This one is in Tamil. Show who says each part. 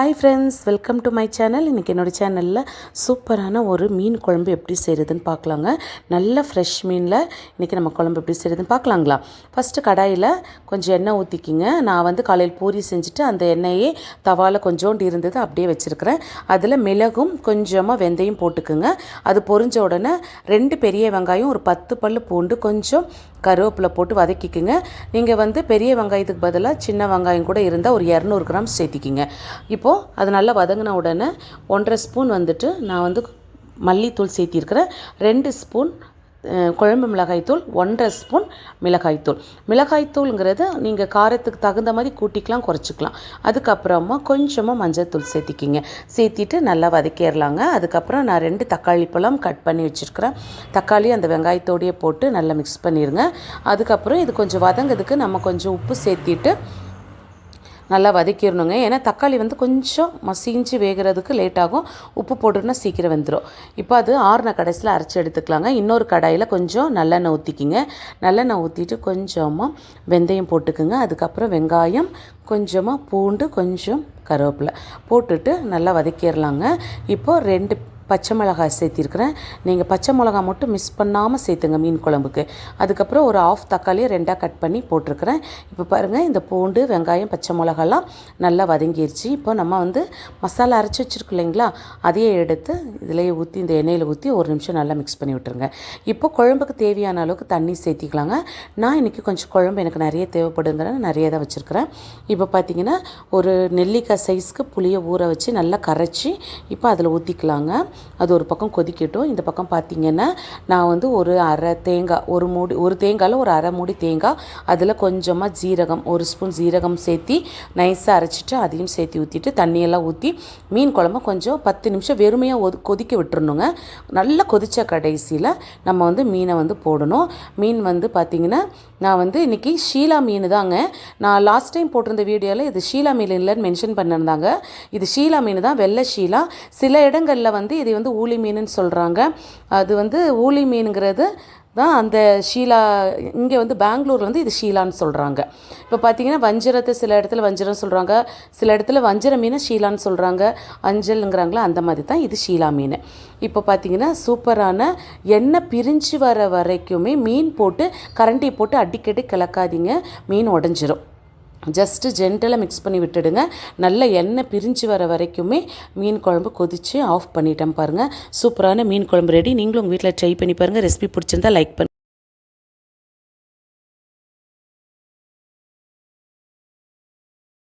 Speaker 1: Hi friends welcome to my channel இன்றைக்கி என்னோடய சேனலில் சூப்பரான ஒரு மீன் குழம்பு எப்படி செய்கிறதுன்னு பார்க்கலாங்க. நல்ல ஃப்ரெஷ் மீனில் இன்றைக்கி நம்ம குழம்பு எப்படி செய்கிறதுன்னு பார்க்கலாங்களா? ஃபஸ்ட்டு கடாயில் கொஞ்சம் எண்ணெய் ஊற்றிக்கிங்க நான் வந்து காலையில் பூரி செஞ்சுட்டு அந்த எண்ணெயே தவாவில் கொஞ்சோண்டு இருந்தது அப்படியே வச்சுருக்கிறேன். அதில் மிளகும் கொஞ்சமாக வெந்தயம் போட்டுக்குங்க. அது பொரிஞ்ச உடனே ரெண்டு பெரிய வெங்காயம் ஒரு பத்து பல் பூண்டு கொஞ்சம் கருவேப்பிலை போட்டு வதக்கிக்குங்க. நீங்கள் வந்து பெரிய வெங்காயத்துக்கு பதிலாக சின்ன வெங்காயம் கூட இருந்தால் ஒரு இரநூறு கிராம் சேர்த்திக்கிங்க. இப்போது அது நல்லா வதங்கின உடனே ஒன்றரை ஸ்பூன் வந்துட்டு நான் வந்து மல்லித்தூள் சேர்த்திருக்கிறேன். ரெண்டு ஸ்பூன் குழம்பு மிளகாய்த்தூள் ஒன்றரை ஸ்பூன் மிளகாய்த்தூள். மிளகாய்த்தூளுங்கிறது நீங்கள் காரத்துக்கு தகுந்த மாதிரி கூட்டிக்கலாம் குறைச்சிக்கலாம். அதுக்கப்புறமா கொஞ்சமாக மஞ்சள் சேர்த்திக்கிங்க. சேர்த்திட்டு நல்லா வதக்கிடலாங்க. அதுக்கப்புறம் நான் ரெண்டு தக்காளி பழம் கட் பண்ணி வச்சுருக்கிறேன். தக்காளி அந்த வெங்காயத்தோடையே போட்டு நல்லா மிக்ஸ் பண்ணிடுங்க அதுக்கப்புறம் இது கொஞ்சம் வதங்கிறதுக்கு நம்ம கொஞ்சம் உப்பு சேர்த்திட்டு நல்லா வதக்கிடணுங்க. ஏன்னா தக்காளி வந்து கொஞ்சம் மசிஞ்சு வேகிறதுக்கு லேட் ஆகும் உப்பு போட்டுருன்னா சீக்கிரம் வெந்துடும் இப்போ அது ஆறுன கடைசியில் அரைச்சி எடுத்துக்கலாங்க. இன்னொரு கடாயில் கொஞ்சம் நல்லெண்ணெய் ஊற்றிக்கிங்க நல்லெண்ணெய் ஊற்றிட்டு கொஞ்சமாக வெந்தயம் போட்டுக்குங்க. அதுக்கப்புறம் வெங்காயம் கொஞ்சமாக பூண்டு கொஞ்சம் கருவேப்பிலை போட்டுட்டு நல்லா வதக்கிடலாங்க. இப்போது ரெண்டு பச்சை மிளகாய் சேர்த்திருக்கிறேன். நீங்கள் பச்சை மிளகா மட்டும் மிஸ் பண்ணாமல் சேர்த்துங்க மீன் குழம்புக்கு. அதுக்கப்புறம் ஒரு ஆஃப் தக்காளியை ரெண்டாக கட் பண்ணி போட்டிருக்கிறேன். இப்போ பாருங்கள் இந்த பூண்டு வெங்காயம் பச்சை மிளகாலாம் நல்லா வதங்கிருச்சு. இப்போ நம்ம வந்து மசாலா அரைச்சி வச்சுருக்கோம் இல்லைங்களா? அதையே எடுத்து இதிலேயே ஊற்றி இந்த எண்ணெயில் ஊற்றி ஒரு நிமிஷம் நல்லா மிக்ஸ் பண்ணி விட்டுருங்க. இப்போ குழம்புக்கு தேவையான அளவுக்கு தண்ணி சேர்த்திக்கலாங்க. நான் இன்றைக்கி கொஞ்சம் குழம்பு எனக்கு நிறைய தேவைப்படுங்கிற நிறைய தான் வச்சுருக்கிறேன். இப்போ பார்த்தீங்கன்னா ஒரு நெல்லிக்காய் சைஸ்க்கு புளியை ஊற வச்சு நல்லா கரைச்சி இப்போ அதில் ஊற்றிக்கலாங்க அது ஒரு பக்கம் கொதிக்கட்டும். இந்த பக்கம் பார்த்திங்கன்னா நான் வந்து ஒரு அரை தேங்காய் ஒரு மூடி ஒரு தேங்காயில் ஒரு அரை மூடி தேங்காய் அதில் கொஞ்சமாக ஜீரகம் ஒரு ஸ்பூன் ஜீரகம் சேர்த்தி நைஸாக அரைச்சிட்டு அதையும் சேர்த்து ஊற்றிட்டு தண்ணியெல்லாம் ஊற்றி மீன் குழம்பு கொஞ்சம் பத்து நிமிஷம் வெறுமையாக ஒது கொதிக்க விட்டுருணுங்க நல்லா கொதித்த கடைசியில் நம்ம வந்து மீனை வந்து போடணும். மீன் வந்து பார்த்திங்கன்னா நான் வந்து இன்றைக்கி ஷீலா மீன் தாங்க. நான் லாஸ்ட் டைம் போட்டிருந்த வீடியோவில் இது ஷீலா மீன் இல்லைன்னு மென்ஷன் பண்ணியிருந்தாங்க இது ஷீலா மீன் தான் வெள்ளை ஷீலா. சில இடங்களில் வந்து இதை வந்து ஊளி மீனுன்னு சொல்கிறாங்க அது வந்து ஊளி மீனுங்கிறது தான் அந்த ஷீலா இங்கே வந்து பெங்களூரில் வந்து இது ஷீலான்னு சொல்கிறாங்க இப்போ பார்த்தீங்கன்னா வஞ்சிரத்தை சில இடத்துல வஞ்சிரம் சொல்கிறாங்க சில இடத்துல வஞ்சிர மீனை ஷீலான்னு சொல்கிறாங்க அஞ்சல்ங்கிறாங்களா அந்த மாதிரி தான் இது ஷீலா மீன். இப்போ பார்த்தீங்கன்னா சூப்பரான எண்ணெய் பிரிஞ்சு வர வரைக்குமே மீன் போட்டு கரண்டி போட்டு அடிக்கடி கிளக்காதீங்க. மீன் உடஞ்சிரும். ஜஸ்ட்டு ஜென்டலாக மிக்ஸ் பண்ணி விட்டுடுங்க. நல்ல எண்ணெய் பிரிஞ்சு வர வரைக்குமே மீன் குழம்பு கொதித்து ஆஃப் பண்ணிட்டேன் பாருங்கள் சூப்பரான மீன் குழம்பு ரெடி நீங்களும் உங்கள் வீட்டில் ட்ரை பண்ணி பாருங்கள் ரெசிபி பிடிச்சிருந்தா லைக் பண்ணி.